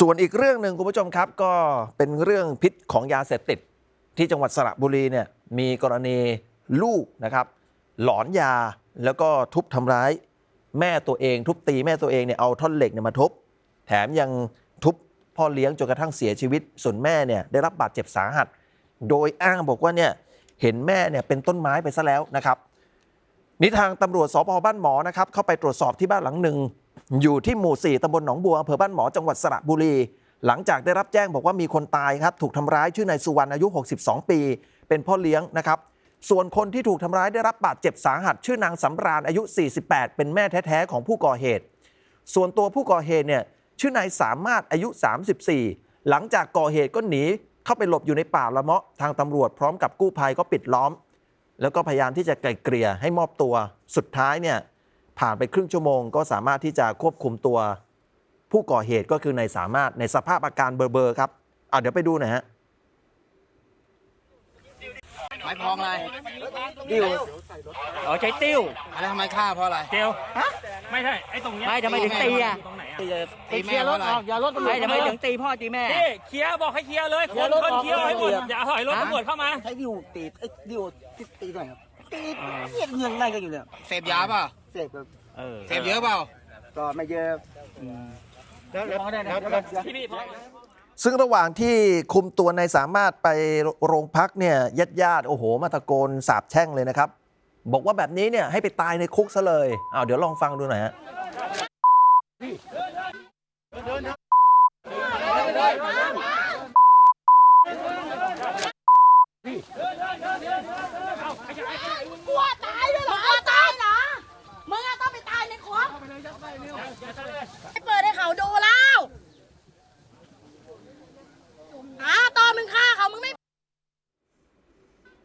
ส่วนอีกเรื่องหนึ่งคุณผู้ชมครับ ก็เป็นเรื่องพิษของยาเสพติด ที่จังหวัดสระบุรีเนี่ยมีกรณีลูกนะครับ หลอนยาแล้วก็ทุบทำร้าย แม่ตัวเอง ทุบตีแม่ตัวเองเนี่ยเอาท่อนเหล็กเนี่ยมาทุบแถมยังทุบพ่อเลี้ยงจนกระทั่งเสียชีวิต ส่วนแม่เนี่ยได้รับบาดเจ็บสาหัส โดยอ้างบอกว่าเนี่ยเห็นแม่เนี่ยเป็นต้นไม้ไปซะแล้วนะครับนี่ทางตำรวจสพบ้านหมอนะครับเข้าไปตรวจสอบที่บ้านหลังหนึ่ง อยู่ที่หมู่ 4ตำบลหนองบัวอำเภอบ้านหมอจังหวัดสระบุรี หลังจากได้รับแจ้งบอกว่ามีคนตายครับ ถูกทำร้ายชื่อนายสุวรรณอายุ 62 ปี เป็นพ่อเลี้ยงนะครับ ส่วนคนที่ถูกทำร้ายได้รับบาดเจ็บสาหัส ชื่อนางสำราญอายุ 48 เป็นแม่แท้ๆของผู้ก่อเหตุ ส่วนตัวผู้ก่อเหตุเนี่ยชื่อนายสามารถอายุ 34 หลังจากก่อเหตุก็หนีเข้าไปหลบอยู่ในป่าละเมาะทางตำรวจพร้อมกับกู้ภัยก็ปิดล้อม แล้วก็พยายามที่จะไกลเกลี่ยให้มอบตัวสุดท้ายเนี่ย ผ่านไปครึ่งชั่วโมง ก็สามารถที่จะควบคุมตัวผู้ก่อเหตุก็คือนายสามารถในสภาพอาการเบลอๆครับเอาเดี๋ยวไปดูหน่อยฮะไม้พองอะไรดิ้วอ๋อใช้ติ้วอะไรทำไมฆ่าเพราะอะไรเกลไม่ใช่ไอ้ตรงเนี้ยไม่ทำไมถึงตีอะตรงไหนอะตีจะตีแม่เพราะอะไรไม่ทำไมถึงตีพ่อตีแม่นี่เคลียร์บอกให้เคลียร์เลยคนคนเคลียร์ให้หมดอย่าถอยรถตำรวจเข้ามาใช้ดิวตีเอ้ยดิวตีตีหน่อยครับตีเงียบเงียบในกันอยู่เนี่ยเสพยาเปล่าเสพแบบเออเสพเยอะเปล่าก็ไม่เยอะแล้วแล้วแล้วแล้วพี่พี่พอซึ่งระหว่างที่คุมตัวนายสามารถไปโรงพักเนี่ยญาติญาติๆโอ้โห มาตะโกนสาบแช่งเลยนะครับ บอกว่าแบบนี้เนี่ยให้ไปตายในคุกซะเลยเอาเดี๋ยวลองฟังดูหน่อยฮะ กลัวตายด้วยเหรอกลัวตายเหรอ มึงอะต้องไปตายในคุกให้เปิดให้เขาดูแล้วอ่าตอนมึงฆ่าเขามึงไม่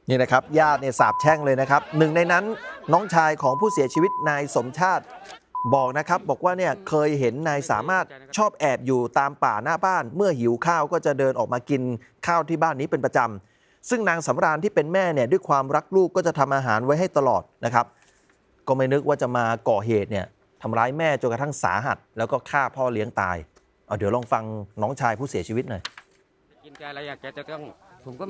นี่นะครับญาติเนี่ยสาบแช่งเลยนะครับหนึ่งในนั้นน้องชายของผู้เสียชีวิตนายสมชาติบอกนะครับบอกว่าเนี่ยเคยเห็นนายสามารถชอบแอบอยู่ตามป่าหน้าบ้าน เมื่อหิวข้าวก็จะเดินออกมากินข้าวที่บ้านนี้เป็นประจำซึ่งนางสำราญที่เป็นแม่เนี่ยด้วยความรักลูกก็จะทำอาหารไว้ให้ตลอดนะครับ ก็ไม่นึกว่าจะมาก่อเหตุเนี่ยทำร้ายแม่จนกระทั่งสาหัส แล้วก็ฆ่าพ่อเลี้ยงตายเอาเดี๋ยวลองฟังน้องชายผู้เสียชีวิตหน่อยกินแกอะไรอะแกจะต้อง ผมก็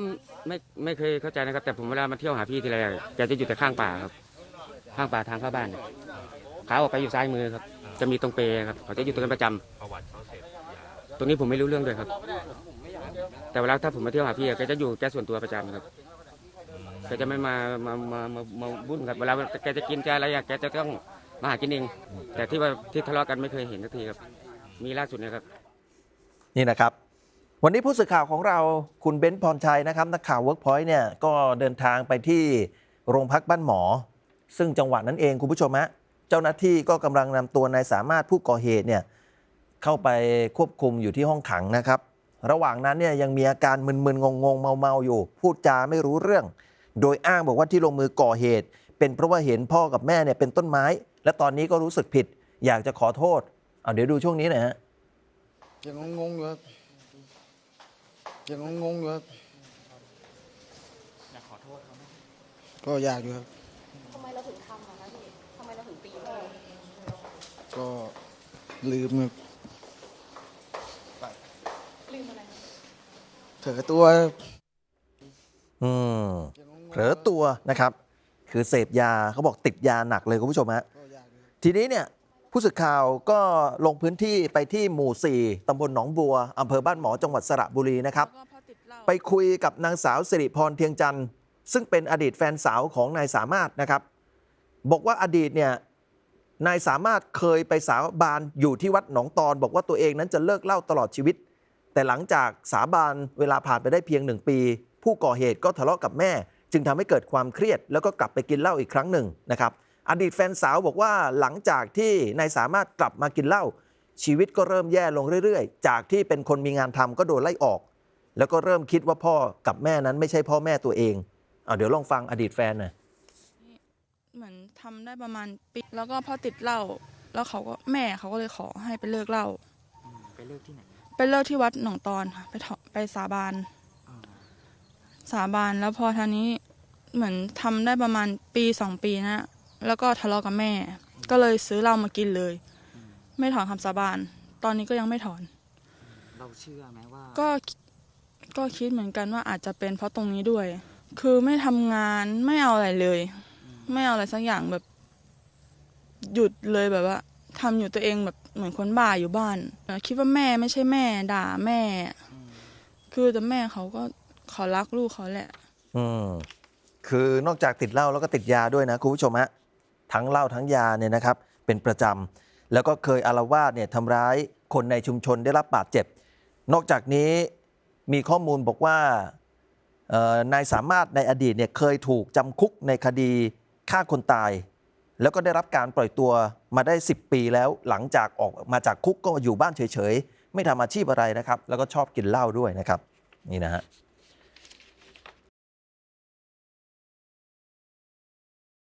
ไม่ไม่เคยเข้าใจนะครับ แต่ผมเวลามาเที่ยวหาพี่ทีไรอะแกจะอยู่แต่ข้างป่าครับ ข้างป่าทางเข้าบ้านเนี่ยขาออกไปอยู่ซ้ายมือครับ จะมีตรงเปรครับเขาจะอยู่ตรงนั้นประจำตรงนี้ผมไม่รู้เรื่องด้วยครับ แต่เวลาถ้าผมมาเที่ยวหาพี่อะแกจะอยู่แกส่วนตัวประจำครับแกจะไม่มามามามามาบุ่นครับเวลาแกจะกินแกอะไรอะแกจะต้องมาหากินเอง แต่ที่ว่าที่ทะเลาะกันไม่เคยเห็นสักทีครับ มีล่าสุดเนี่ยครับ นี่นะครับ วันนี้ผู้สื่อข่าวของเราคุณเบ้นพรชัยนะครับ นักข่าว Workpoint เนี่ยก็เดินทางไปที่โรงพักบ้านหมอ ซึ่งจังหวะนั้นเองคุณผู้ชมฮะเจ้าหน้าที่ก็กำลังนำตัวนายสามารถผู้ก่อเหตุเนี่ยเข้าไปควบคุมอยู่ที่ห้องขังนะครับ ระหว่างนั้นเนี่ยยังมีอาการมึนๆงงๆเมาๆอยู่ พูดจาไม่รู้เรื่อง โดยอ้างบอกว่าที่ลงมือก่อเหตุ เป็นเพราะว่าเห็นพ่อกับแม่เนี่ยเป็นต้นไม้ และตอนนี้ก็รู้สึกผิด อยากจะขอโทษเอาเดี๋ยวดูช่วงนี้หน่อยฮะยังงงๆอยู่ครับ ยังงงๆอยู่ครับ อยากขอโทษเขาก็อยากอยู่ครับ ทำไมเราถึงทำอะคะพี่ทำไมเราถึงตีพ่อก็ลืมครับลืมอะไรเถอะตัวอืมเผลอตัวนะครับ คือเสพยาเขาบอกติดยาหนักเลยคุณผู้ชมฮะ ก็อยากอยู่ทีนี้เนี่ย ผู้สื่อข่าวก็ลงพื้นที่ไปที่หมู่ 4 ตำบลหนองบัว อำเภอบ้านหมอ จังหวัดสระบุรีนะครับ ไปคุยกับนางสาวสิริพรเทียงจันทร์ซึ่งเป็นอดีตแฟนสาวของนายสามารถนะครับ บอกว่าอดีตเนี่ยนายสามารถเคยไปสาบานอยู่ที่วัดหนองตอน บอกว่าตัวเองนั้นจะเลิกเหล้าตลอดชีวิต แต่หลังจากสาบานเวลาผ่านไปได้เพียงหนึ่งปี ผู้ก่อเหตุก็ทะเลาะกับแม่ จึงทำให้เกิดความเครียด แล้วก็กลับไปกินเหล้าอีกครั้งหนึ่งนะครับ อดีตแฟนสาวบอกว่าหลังจากที่นายสามารถกลับมากินเหล้าชีวิตก็เริ่มแย่ลงเรื่อยๆ จากที่เป็นคนมีงานทำก็โดนไล่ออก แล้วก็เริ่มคิดว่าพ่อกับแม่นั้นไม่ใช่พ่อแม่ตัวเองเอาเดี๋ยวลองฟังอดีตแฟนหน่อยเหมือนทำได้ประมาณปีแล้วก็พอติดเหล้าแล้วเขาก็แม่เขาก็เลยขอให้ไปเลิกเหล้าไปเลิกที่ไหนไปเลิกที่วัดหนองตอนค่ะไปถอไปสาบานสาบานแล้วพอทีนี้เหมือนทำได้ประมาณปีสองปีนะ แล้วก็ทะเลาะกับแม่ ก็เลยซื้อเหล้ามากินเลย ไม่ถอนคำสาบาน ตอนนี้ก็ยังไม่ถอนวเราเชื่อไหมว่าก็ก็คิดเหมือนกันว่าอาจจะเป็นเพราะตรงนี้ด้วย คือไม่ทำงานไม่เอาอะไรเลย ไม่เอาอะไรสักอย่างแบบ หยุดเลยแบบว่าทำอยู่ตัวเองแบบเหมือนคนบ้าอยู่บ้านเอ่อคิดว่าแม่ไม่ใช่แม่ ด่าแม่คือแต่แม่เขาก็เขารักลูกเขาแหละ อืมคือนอกจากติดเหล้าแล้วก็ติดยาด้วยนะคุณผู้ชมฮะ ทั้งเหล้าทั้งยาเนี่ยนะครับเป็นประจำแล้วก็เคยอารวาสเนี่ยทำร้ายคนในชุมชนได้รับบาดเจ็บ นอกจากนี้มีข้อมูลบอกว่านายสามารถในอดีตเนี่ยเคยถูกจำคุกในคดีฆ่าคนตาย แล้วก็ได้รับการปล่อยตัวมาได้ 10 ปีแล้วหลังจากออกมาจากคุกก็อยู่บ้านเฉยๆ ไม่ทำอาชีพอะไรนะครับ แล้วก็ชอบกินเหล้าด้วยนะครับ นี่นะฮะ